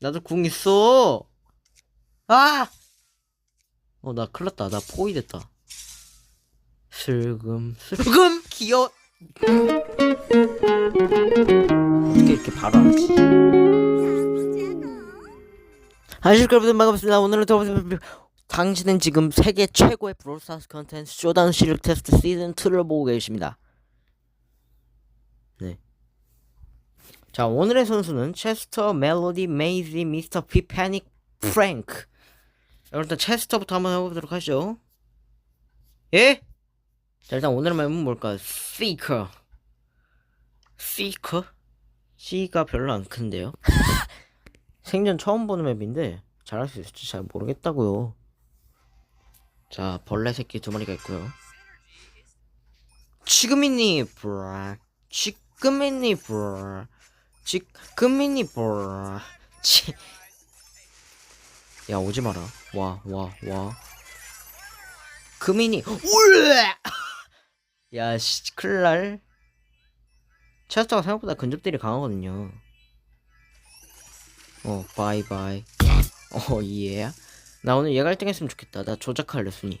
나도 궁 있어. 아! 어, 나 큰일 났다. 나 포위 됐다. 슬금, 슬금, 귀여워. 어떻게 이렇게 바로 알았지? 안녕하십니까 여러분 반갑습니다. 오늘은 더 당신은 지금 세계 최고의 브롤스타스 컨텐츠 쇼다운 시력 테스트 시즌 2를 보고 계십니다. 네. 자 오늘의 선수는 체스터, 멜로디, 메이지, 미스터 피, 패닉, 프랭크. 자, 일단 체스터부터 한번 해보도록 하죠. 예? 자 일단 오늘의 맵은 뭘까? Seeker. Seeker? C가 별로 안 큰데요. 생전 처음 보는 맵인데 잘할 수 있을지 잘 모르겠다고요. 자 벌레 새끼 두 마리가 있고요. 지금이니 브라 지금이니 브라 지금이니 브라 치. 야 오지 마라. 와 와 와. 금이니 울레. 야씨 클랄. 체스터가 생각보다 근접들이 강하거든요. 어, 바이바이. 어, 예. 나 오늘 얘가 1등 했으면 좋겠다. 나 조작할래, 순위.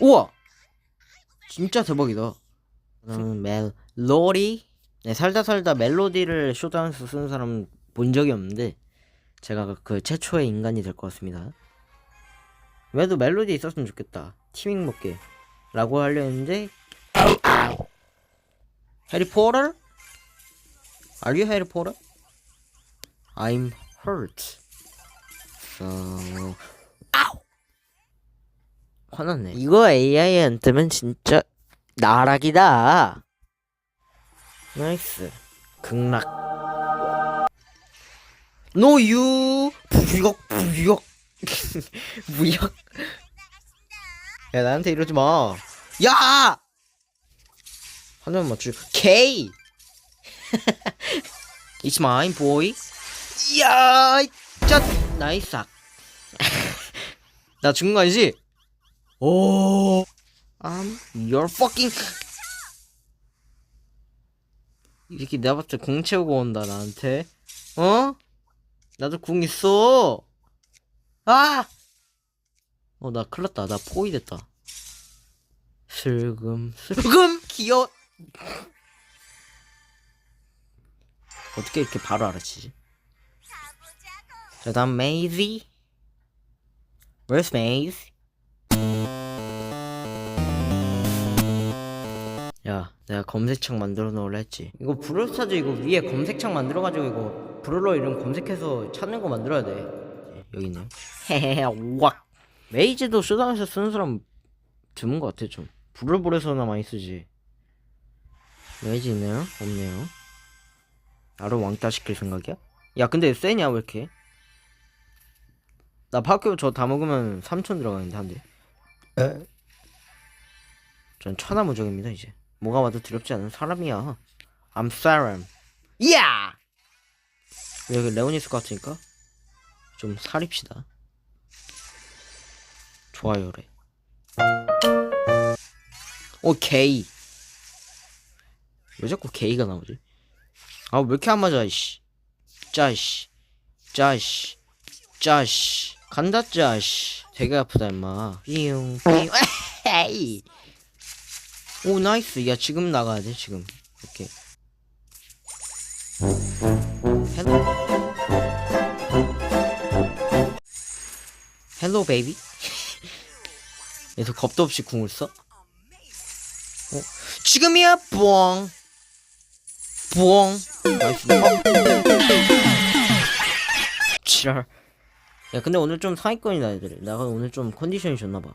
우와! 진짜 대박이다. 나는 멜로디? 네, 살다 살다 멜로디를 쇼다운스 쓰는 사람 본 적이 없는데 제가 그 최초의 인간이 될 것 같습니다. 왜도 멜로디 있었으면 좋겠다. 티밍 먹게. 라고 하려 했는데 해리 포터? Are you Harry Potter? I'm hurt. So... 아우! 화났네. 이거 AI 안 뜨면 진짜 나락이다. 나이스. 극락. 노유 부역 부역 무역. 야 나한테 이러지 마. 야! 하나만 맞추. K. It's mine, boy. 야, 짜 나이스. 나 죽은 거 아니지? 오. I'm your fucking. 이 새끼 내가 봤을 때궁 채우고 온다 나한테. 어? 나도 궁 있어. 아! 어, 나 큰일 났다. 나 포위 됐다. 슬금, 슬금, 귀여워. 어떻게 이렇게 바로 알아치지? 자, 다음 메이지. Where's Maze? 야, 내가 검색창 만들어 놓으려 했지. 이거 브롤스타즈 이거 위에 검색창 만들어가지고 이거 브롤러 이름 검색해서 찾는 거 만들어야 돼. 여기 있네요. 헤헤헤, 왁. 메이즈도 쇼다운에서 쓰는 사람 드문 것 같아, 좀. 브롤볼에서나 많이 쓰지. 메이즈 있네요? 없네요. 나를 왕따 시킬 생각이야? 야, 근데 세냐, 왜 이렇게? 나 파큐 저 다 먹으면 3천 들어가는데, 한 대. 전 천하무적입니다, 이제. 뭐가 와도 두렵지 않은 사람이야. I'm 사람. 야! 여기 레오니스 같으니까 좀 사립시다. 좋아요래. 오 게이. 왜 자꾸 게이가 나오지? 아 왜 이렇게 안 맞아 이씨. 짜씨. 짜씨. 짜씨. 간다 짜씨. 되게 아프다 임마. 삐용 삐용. 에이. 오 나이스. 야 지금 나가야 돼 지금. 이렇게. 헬로? 헬로 베이비? 얘도 겁도 없이 궁을 써? 어? 지금이야 뽕 뽕. 나이스. 어. 지랄. 야 근데 오늘 좀 상위권이다 애들. 내가 오늘 좀 컨디션이 좋나봐.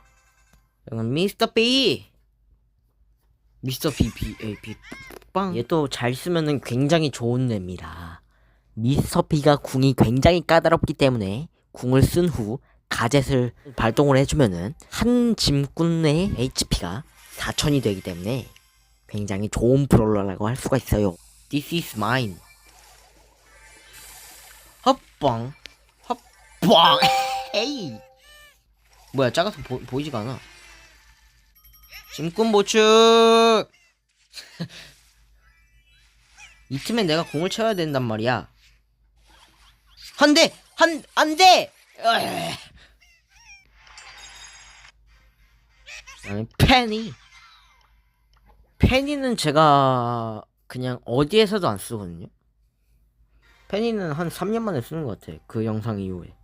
약간 미스터 B 미스터 BBAB 빵. 얘 또 잘 쓰면은 굉장히 좋은 뇌입니다. 미스터 B가 궁이 굉장히 까다롭기 때문에 궁을 쓴 후 가젯을 발동을 해주면은 한 짐꾼의 HP가 4천이 되기 때문에 굉장히 좋은 브롤러라고 할 수가 있어요. This is mine. 헛뻥 헛뻥 에이 뭐야 작아서 보, 보이지가 않아 짐꾼 보축 이 틈에 내가 공을 쳐야 된단 말이야. 한 대 한 안돼 그다음에 페니 페니는 제가 그냥 어디에서도 안 쓰거든요. 페니는 한 3년 만에 쓰는 것 같아. 그 영상 이후에.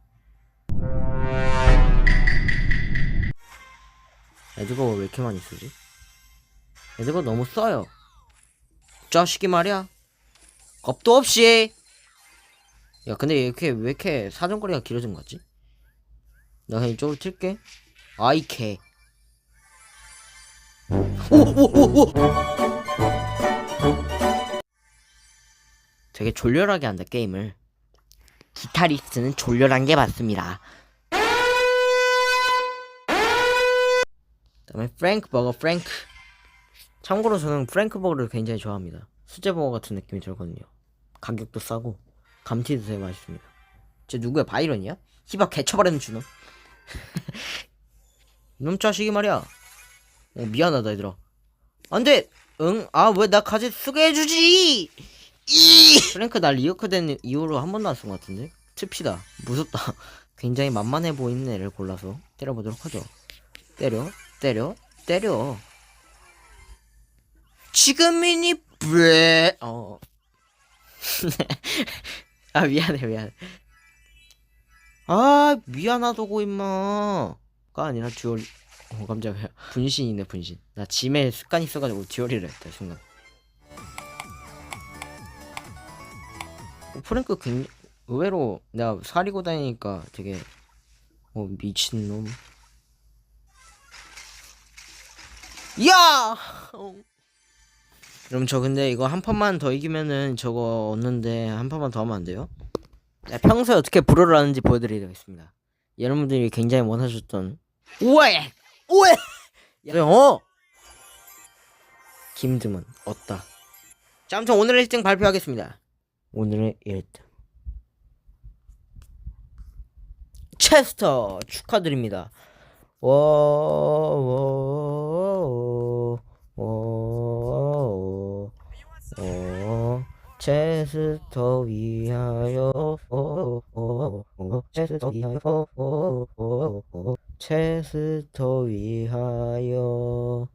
에드거 왜 이렇게 많이 쓰지? 에드거 너무 써요. 자식이 말이야. 겁도 없이. 야, 근데 이렇게 왜 이렇게 사정거리가 길어진 것 같지? 나 그냥 이쪽으로 튈게. 아이 개. 오오오오. 되게 졸렬하게 한다 게임을 기타리스트는 졸렬한 게 맞습니다 다음에 프랭크 버거 프랭크 참고로 저는 프랭크 버거를 굉장히 좋아합니다. 수제 버거 같은 느낌이 들거든요. 가격도 싸고 감튀도 되게 맛있습니다. 쟤 누구야? 바이런이야? 히바 개쳐버리는 주놈 이놈 자식이 말이야. 어, 미안하다 얘들아. 안돼! 응? 아 왜 나 가지 쓰게 해주지! 이! 프랭크 날 리어크 된 이후로 한 번도 안 쓴 것 같은데? 틉시다. 무섭다. 굉장히 만만해 보이는 애를 골라서 때려보도록 하죠. 때려 때려? 때려. 지금이니 브레 어 아 미안해 미안해. 아 미안하다고 임마. 가 아니라 듀얼. 어 깜짝이야. 분신이네 분신. 나 짐에 습관이 있어가지고 듀얼이라 했다 순간. 어, 프랭크 굉 의외로 내가 사리고 다니니까 되게 어 미친놈 야! 어. 그럼 저 근데 이거 한 판만 더 이기면은 저거 얻는데 한 판만 더 하면 안 돼요? 네, 평소에 어떻게 불어를 하는지 보여드리겠습니다 여러분들이 굉장히 원하셨던 우에! 우에! 야, 어! 김드문 얻다 자 아무튼 오늘의 1등 발표하겠습니다 오늘의 1등 체스터 축하드립니다. 워 워워워 체스터 위하여 체스터 위하여 체스터 위하여